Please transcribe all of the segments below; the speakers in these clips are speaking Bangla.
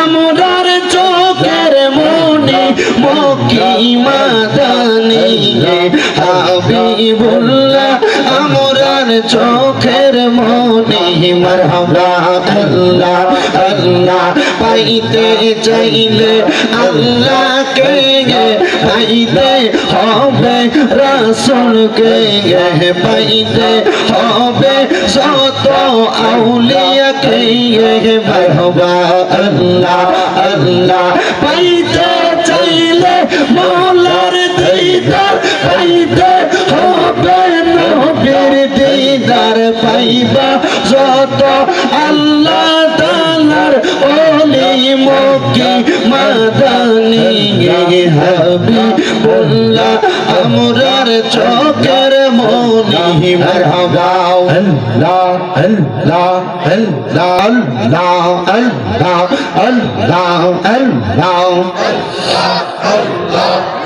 আমরার চোখের মনে মকি মাদানি হাবিবুল্লাহ চোখের মনে মারহাবা আল্লাহ আল্লাহ, পাইতে চাইলে আল্লাহকে পাইতে হবে রাসুলকে পাইতে হবে যত আউলিয়াকে মারহাবা আল্লাহ আল্লাহ, পাইতে চাইলে মৌলার পাইবা যত আল্লাহ তালার ওলি মকি মাদানি হাবি বললা আমরার চোখের মনি মারহাবা। আল্লাহ আল্লাহ আল্লাহ আল্লাহ আল্লাহ আল্লাহ আল্লাহ আল্লাহ আল্লাহ।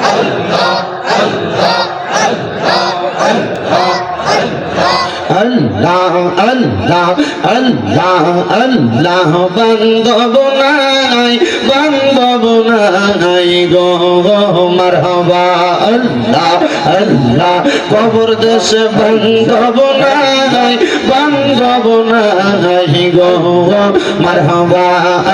আল্লাহ আল্লাহ বান্ধব নাই বান্ধব নাই গো, মারহাবা। আল্লাহ আল্লাহ, কবর দেশ বান্ধব নাই বান্ধব নাই গো, মারহাবা।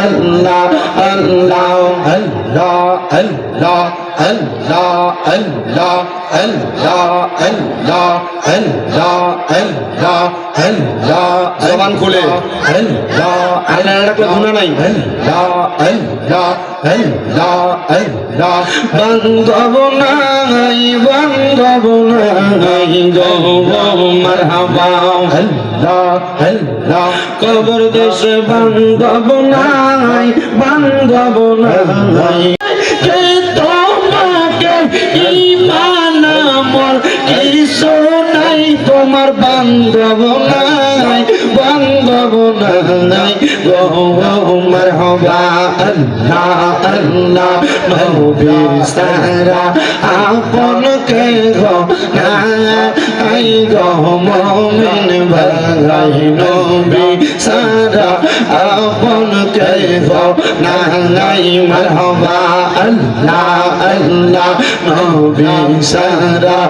আল্লাহ আল্লাহ আল্লাহ আল্লাহ। আল্লাহ আল্লাহ আল্লাহ আল্লাহ আল্লাহ আল্লাহ আল্লাহ জবান খুলে। আল্লাহ আল্লাহ একটা গুনাহ নাই। আল্লাহ আল্লাহ আল্লাহ আল্লাহ বান্ধব নাই বান্ধব নাই গো মারহাবা আল্লাহ আল্লাহ কবর দেশে বান্ধব নাই বান্ধব নাই কিছু নাই, তোমার বান্ধব নাই মারহাবা, আল্লাহ আল্লাহ নবীর আপন কে গো আই গো, মমিন ভাই, নবী সারা, আপন কে গো নাই, মারহাবা। আল্লাহ আল্লাহ, নবী সারা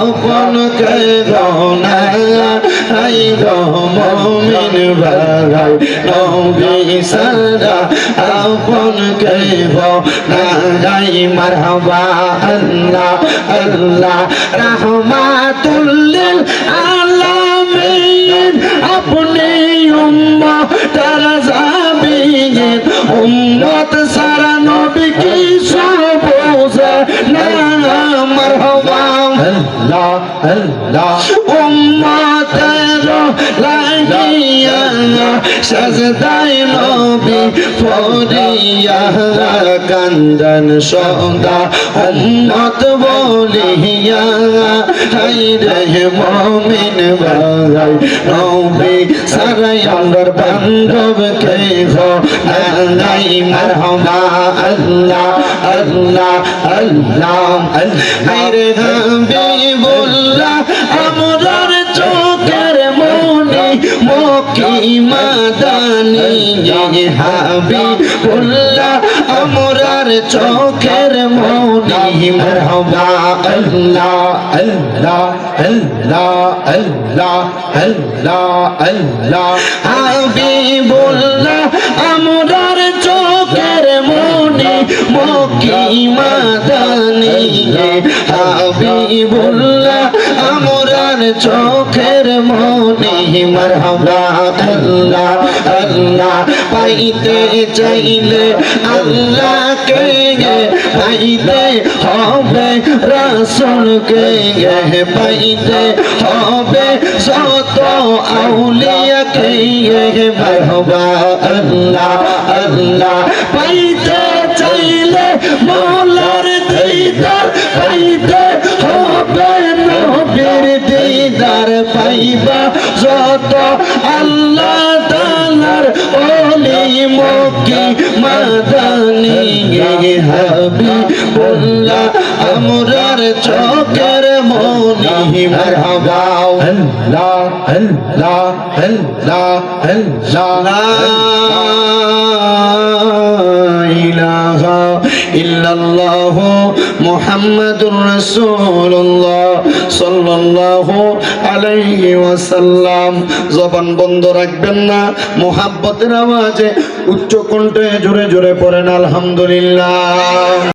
আপন কে গো নাই গো মমিন ভাই, নবী সারা আপন কে গো নাই। মারহাবা আল্লাহ আল্লাহ, রহমাতুল্লিল আলামিন। আপনি উম্মত, তার জাবিন। উম্মত সারা আল্লাহ আল্লাহ উম্মতের লাগিয়া সাজদাই নবী ফরিয়া কান্দন সদা উম্মত বলিয়া হাই রে মমিন ভাই নবী সারাই আমার বান্ধব কে নাই মারহাবা আল্লাহ আল্লাহ আল্লাহ হাই রে হাবিবুল্লাহ আমরার চোখের মনি। মারহাবা আল্লাহ আল্লাহ আল্লাহ আল্লাহ আল্লাহ আল্লাহ। হাবিবুল্লাহ আমরার চোখের মনি মকি মাদানি হাবিবুল্লাহ আমরার তার চোখের মনে মরহাবা আল্লাহ আল্লাহ। পাইতে চাইলে আল্লাহ কে পাইতে হবে রাসুল কে পাইতে হবে সত আউলিয়া কে মরহাবা আল্লাহ। হাবি বললা আমরার চোখের মনি। মারহাবা আল্লাহ আল্লাহ আল্লাহ আল্লাহ ইলাহা ইল্লাল্লাহ মুহাম্মাদুর রাসূলুল্লাহ। সাল্লাল্লাহু আলাইহি ওয়াসাল্লাম। জবান বন্ধ রাখবেন না, মোহাব্বতের আওয়াজে উচ্চ কণ্ঠে জোরে জোরে পড়েন, আলহামদুলিল্লাহ।